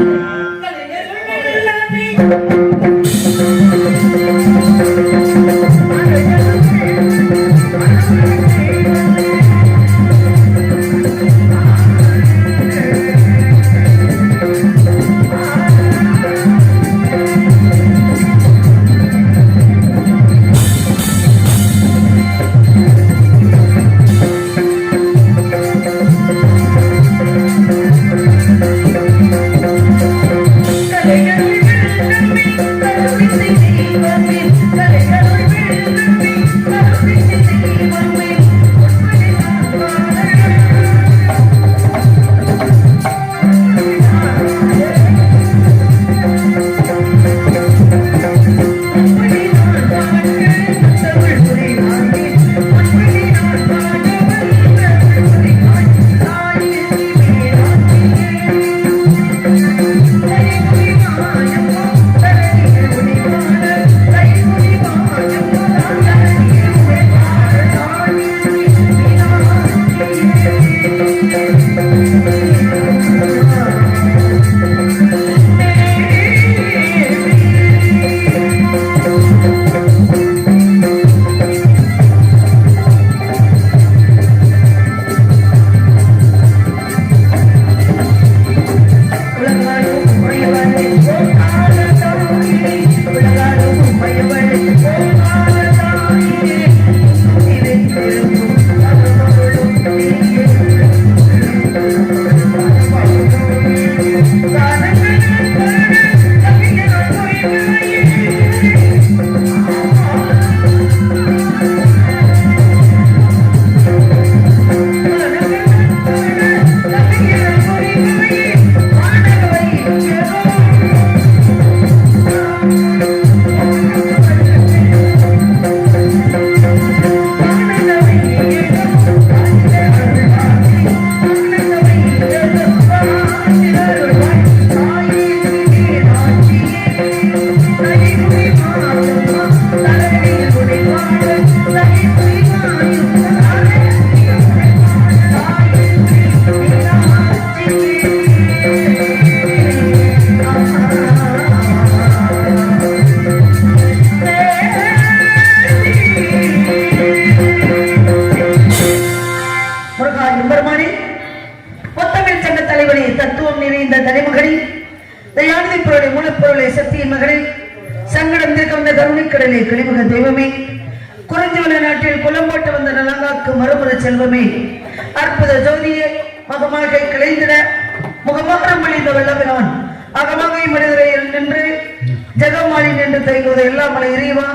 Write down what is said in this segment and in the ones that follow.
முருகா அற்புத செல்வமே அற்புத ஜோதியை மகமாக கிளைந்திட முகமாறம் அழிந்த வெள்ளவினான் அகமகை மனிதரையில் நின்று ஜெகமாலி நின்று தைகுவதை எல்லாம் இறைவா.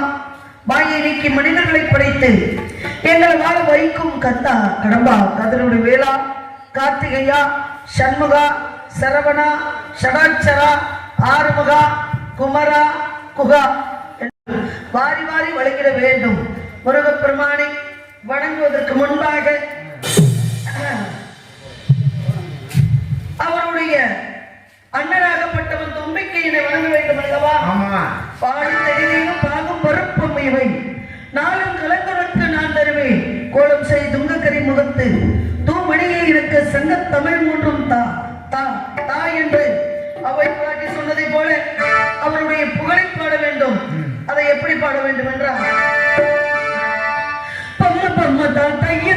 வாயை நீக்கி மனிதர்களை படைத்து எங்களை வாழ வைக்கும் கத்தா கடம்பா கதனுடைய வேளா கார்த்திகையா சண்முகா சரவணா ஷடாட்சரா ஆறுமுகா குமரா குகா வாரி வாரி வழங்கிட வேண்டும். முருகப்பெருமானை வணங்குவதற்கு முன்பாக அவருடைய அண்ணனாகப்பட்டவன் தும்பிக்கையினை வணங்க வேண்டும் அல்லவா? பாடும் தெளிவையும் பாகும் பருப்பும் இவை. நாளும் கலந்தவர்க்கு நான் தருவேன். கோலம் செய் துங்கக்கரி முகத்து. தூமணியை இருக்க சங்க தமிழ் மூன்றும் தா தா தா என்று அவை பாட்டி சொன்னதை போல அவருடைய புகழை பாட வேண்டும். அதை எப்படி பாட வேண்டும் என்றால் பம்ம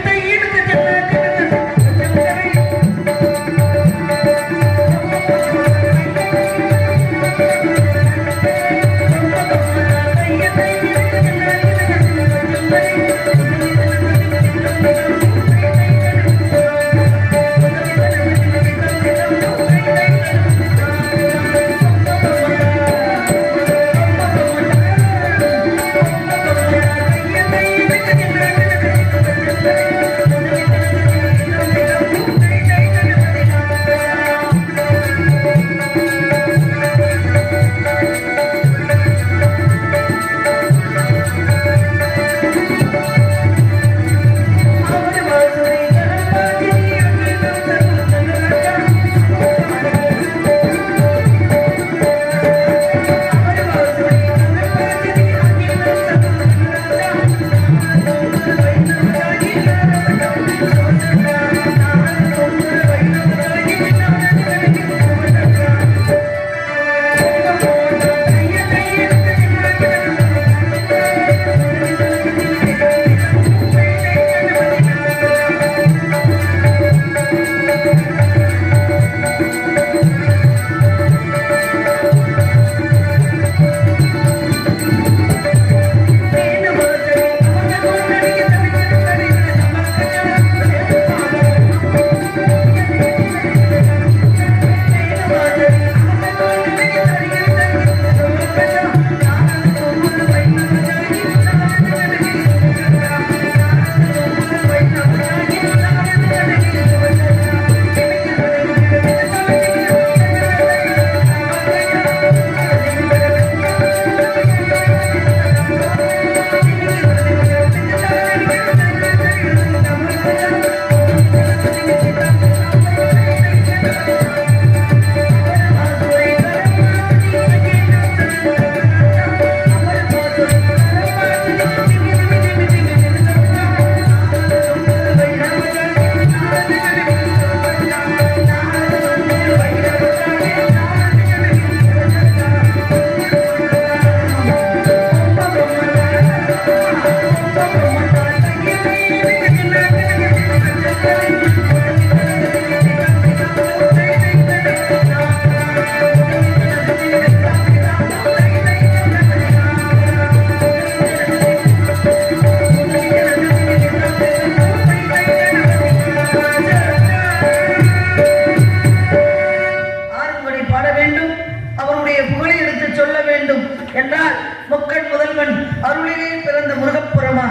அவருடைய புகழை எடுத்து சொல்ல வேண்டும் என்றால் முக்கண் முதல்வன் அருளிலே பிறந்த முருகப்புறமா.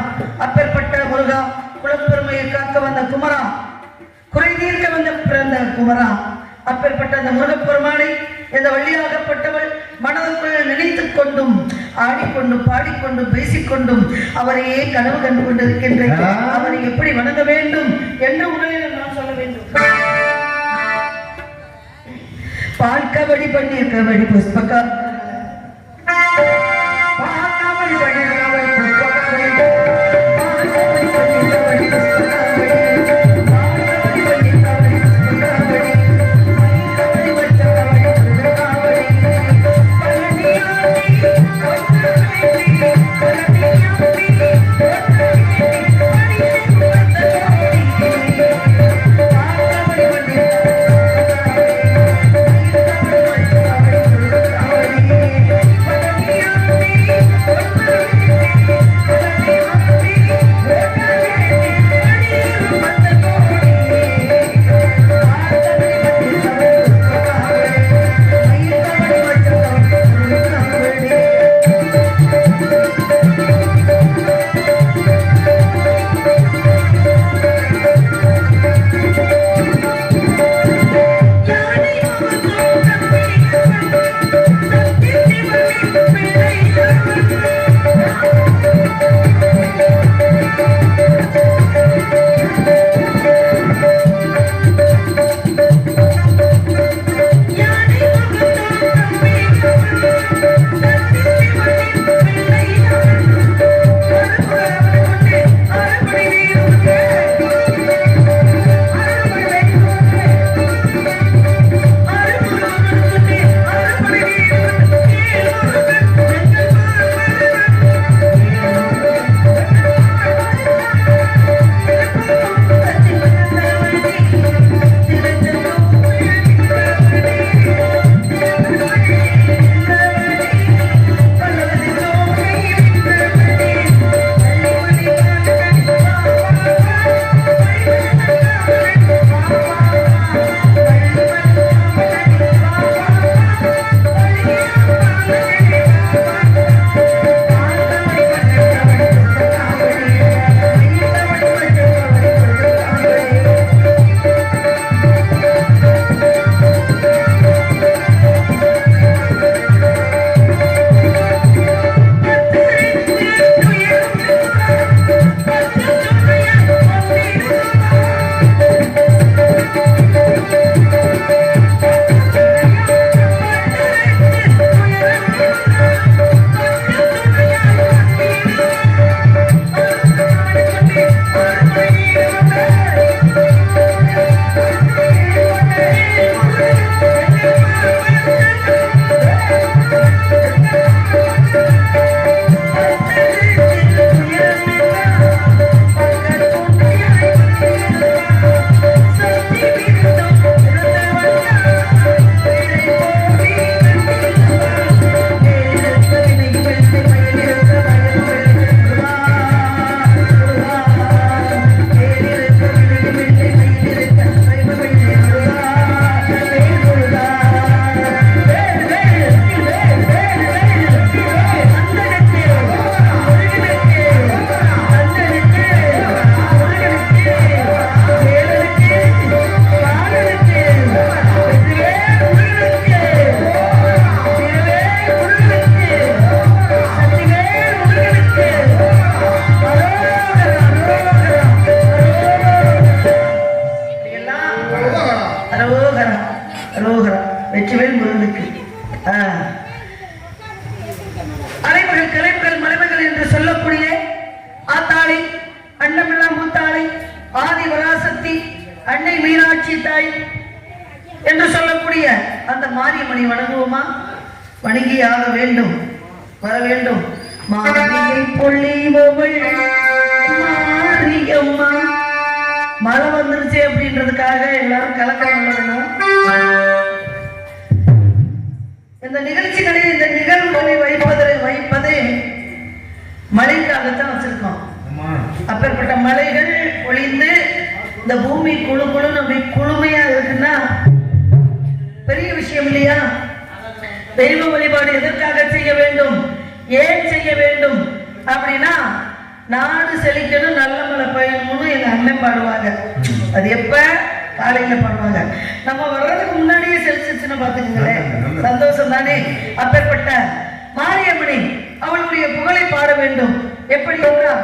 அப்பேற்பட்ட முருகா குலப்பெருமையை காக்க வந்த குமரா. குறை தீர்க்க வந்த பிறந்த குமரா. அப்பேற்பட்ட அந்த முருகப்பெருமானை இந்த வழியாகப்பட்டவள் மனதுக்குள் நினைத்துக் கொண்டும் ஆடிக்கொண்டும் பாடிக்கொண்டும் பேசிக்கொண்டும் அவரையே கனவு கண்டு கொண்டிருக்கின்றேன். அவரை எப்படி வணங்க வேண்டும் என்று உங்களிடம் நான் சொல்ல வேண்டும். பால் கபடி பன்னீர் அன்னமில்லா மூத்தாளை ஆதி வராசக்தி அன்னை மீனாட்சி தாய் என்று சொல்லக்கூடிய அந்த மாரியம்மனை வணங்குவோமா? வணங்கி ஆக வேண்டும் வர வேண்டும். மாரியை பொழிபவள் மாரியம்மா. மழை வந்துருச்சு அப்படின்றதுக்காக எல்லாரும் கலக்கம் பண்ணணும்? இந்த நிகழ்ச்சிகளை இந்த நிகழ்வுகளை வைப்பதை வைப்பதே மழைக்காகத்தான் வச்சிருக்கோம். அப்பேற்பட்ட மலைகள் ஒளிந்து இந்த பூமி குழு குழு அப்படி குளுமையா இருக்குன்னா பெரிய விஷயம் இல்லையா? தெய்வ வழிபாடு எதற்காக செய்ய வேண்டும்? ஏன் செய்ய வேண்டும்? அப்படின்னா நாடு செழிக்கணும் நல்ல மழை பெய்யணும்னு எங்க அண்ணன் பாடுவாங்க. அது எப்ப? காலையில பாடுவாங்க. நம்ம வர்றதுக்கு முன்னாடியே செழிச்சிச்சுன்னு பாத்துக்கங்களேன் சந்தோஷம் தானே? அப்பேற்பட்ட மாரியம்மனை அவளுடைய புகழை பாட வேண்டும். எப்படி? என்றால்